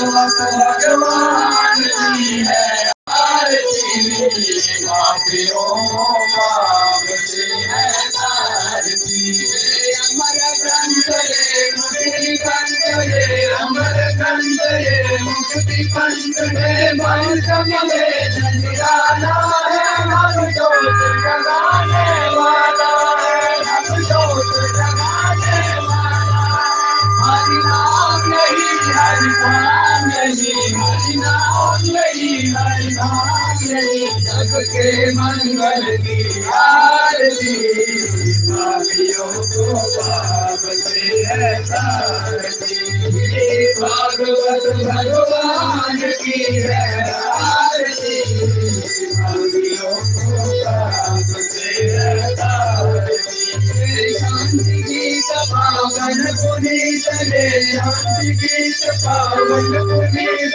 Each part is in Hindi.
भागवत भगवान की है आरती पापियों पाप से है तारती अमर ग्रंथ ये मुक्ति पंथ ये अमर ग्रंथ ये मुक्ति पंथ ये मन समझे निराला है हम जोत जगाने वाला हरि नाम के मंगल की आरती भागवत भगवान की है आरती पापियों को पाप पावन पुनीत रे शांति गीत पावन पुनीत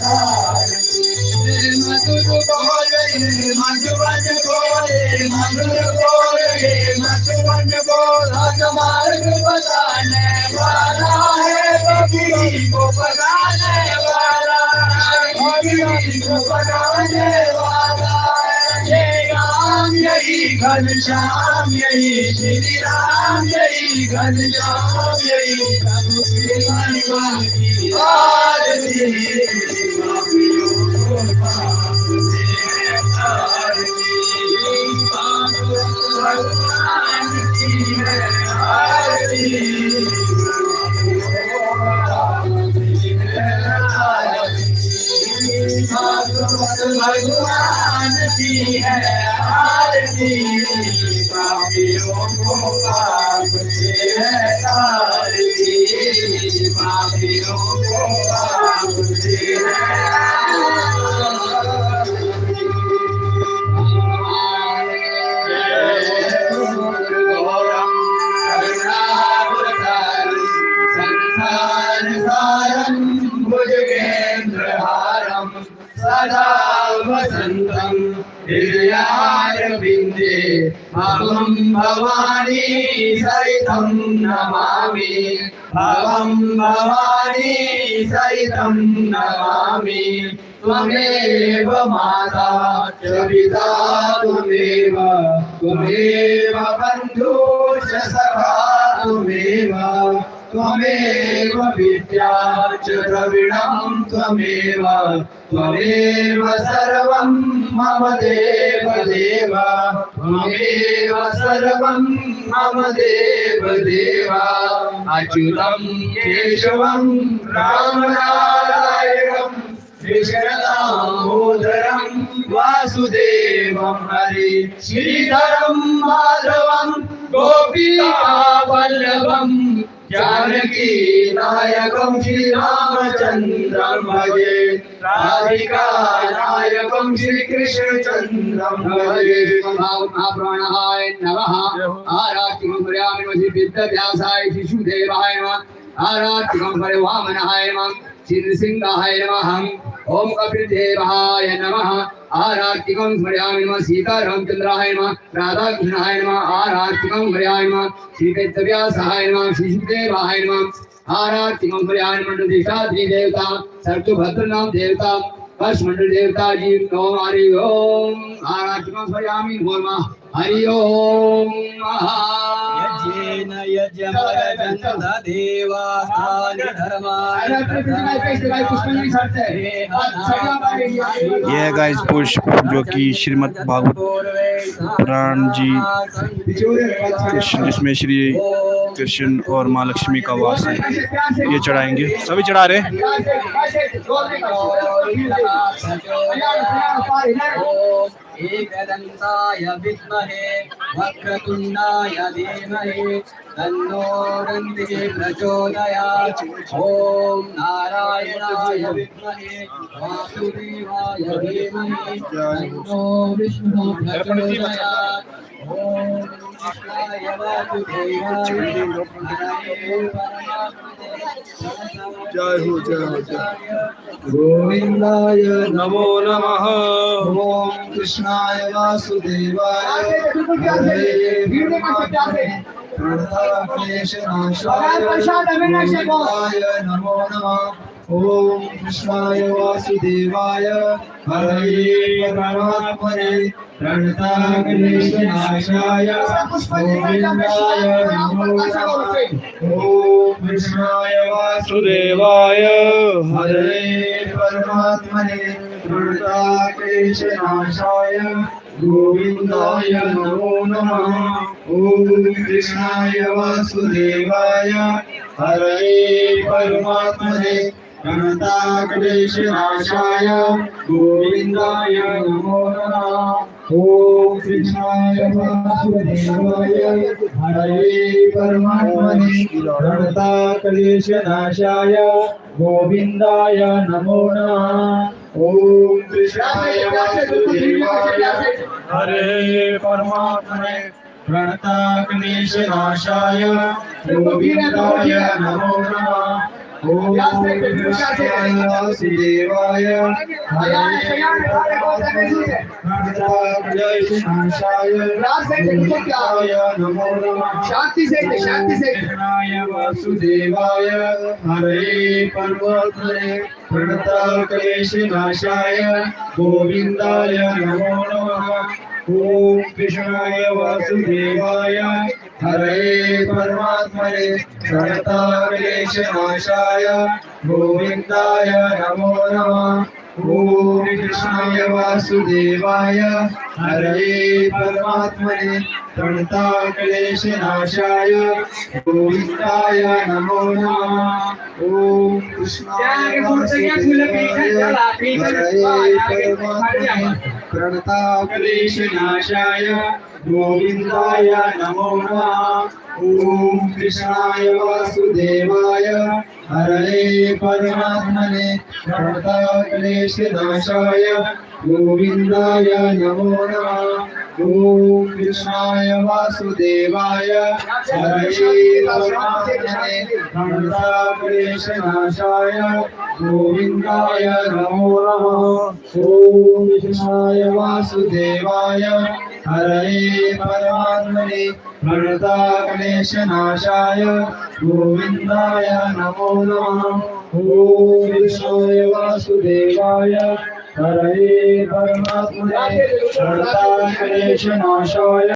तारती मधुर बोले मधुवन बोले मार्ग बताने वाला है कबीर को बताने वाला कबीर को बताने वाला राम यही घनश्याम यही श्री राम यही घनश्याम यही प्रभु के महिमा की आरती है आरती पापियों को पाप से है तारती पापियों को पाप से हृदयारविन्दे भवं भवानी सहितं नमामि। भवं भवानी सहितं नमामि। त्वमेव माता च पिता, त्वमेव त्वमेव बन्धु च सखा, त्वमेव। त्वमेव विद्या सर्वं मम देव देव, त्वमेव सर्वं मम देव देव। अच्युतं केशवं रामनारायणम् कृष्णदामोदरं वासुदेवं हरि, श्रीधरं माधवं गोपिका जानकी नायकं श्रीरामचन्द्रं भजे राधिका नायकं श्रीकृष्णचन्द्रं भजे महाप्राणाय नमः। आरात्रिकं पर्यामिनो श्रीविद्याभ्यासाय शिशुदेवाय नमः। आरात्रिकं परिवामनाय नमः। श्रीनृसिंहाय नमः। ओम कपिलदेवाय नमः। आरात्रिकं स्मर्यामि नमः। सीतारामचन्द्राय नमः। राधाकृष्णाय नमः। आरात्रिकं स्मर्यामि नमः। श्रीवेदव्यासाय नमः। शिशुदेवाय नमः। आरात्रिकं स्मर्यामि नमः। देवता सर्तुभद्रनाम देवता। मंडल देवता जी ओम हरि ओम। स्मर्यामि नमो नमः हरि ओम। देवास्थानि ये है गाइस पुष्प जो कि श्रीमद् भागवत पुराण जी कृष्ण जिसमें श्री कृष्ण और माँ लक्ष्मी का वास है। ये चढ़ाएँगे। सभी चढ़ा रहे हैं? ओम एकदन्ताय विद्महे वक्रतुण्डाय धीमहि तन्नो दन्तिः प्रचोदयात् ॐ नारायणाय विद्महे। वासुदेवाय धीमहि। तन्नो विष्णुः प्रचोदयात् ॐ कृष्णाय वासुदेवाय। जय हो जय हो जय गोविंदाय नमो नमः। ओम कृष्णाय वासुदेवाय। हरे नमो नमः। ओम कृष्णाय वासुदेवाय। हरे परमात्मने प्रणतक्लेशनाशाय गोविन्दाय नमो नमः। ओम कृष्णाय वासुदेवाय। हरे परमात्मने प्रणताक्लेशनाशाय गोविन्दाय नमो नम। ॐ कृष्णाय वासुदेवाय। हरे परमात्मने गणताकलेशनाशाय गोविन्दाय नमो नमः। ॐ कृष्णाय वासुदेवाय हरे परमात्मने प्रणताक्लेशनाशाय गोविन्दाय नमो नमः। ॐ कृष्णाय वासुदेवाय। हरे परमात्मने प्रणताक्लेशनाशाय गोविन्दाय नमो नमः। कृष्णाय वासुदेवाय नमो नमः शांति से शांति से वासुदेवाय हरे परमात्मने प्रणताक्लेशनाशाय गोविन्दाय नमो नमः ॐ कृष्णाय वासुदेवाय हरे परमात्मने प्रणताक्लेशनाशाय गोविन्दाय नमो नमः। ॐ कृष्णाय वासुदेवाय हरे परमात्मने प्रणताक्लेशनाशाय गोविन्दाय नमो नमः। ॐ कृष्णाय वासुदेवाय हरे परमात्मने प्रणताक्लेशनाशाय गोविन्दाय नमो नमः ॐ कृष्णाय वासुदेवाय हरे परमात्मने प्रणताक्लेशनाशाय गोविन्दाय नमो नमः ॐ कृष्णाय वासुदेवाय हरे परमात्मने प्रणताक्लेशनाशाय गोविन्दाय नमो नमः ॐ परमात्मने परमात्मने प्रणताक्लेशनाशाय गोविन्दाय नमो नमः। ॐ कृष्णाय वासुदेवाय। हरे परमात्मने प्रणताक्लेशनाशाय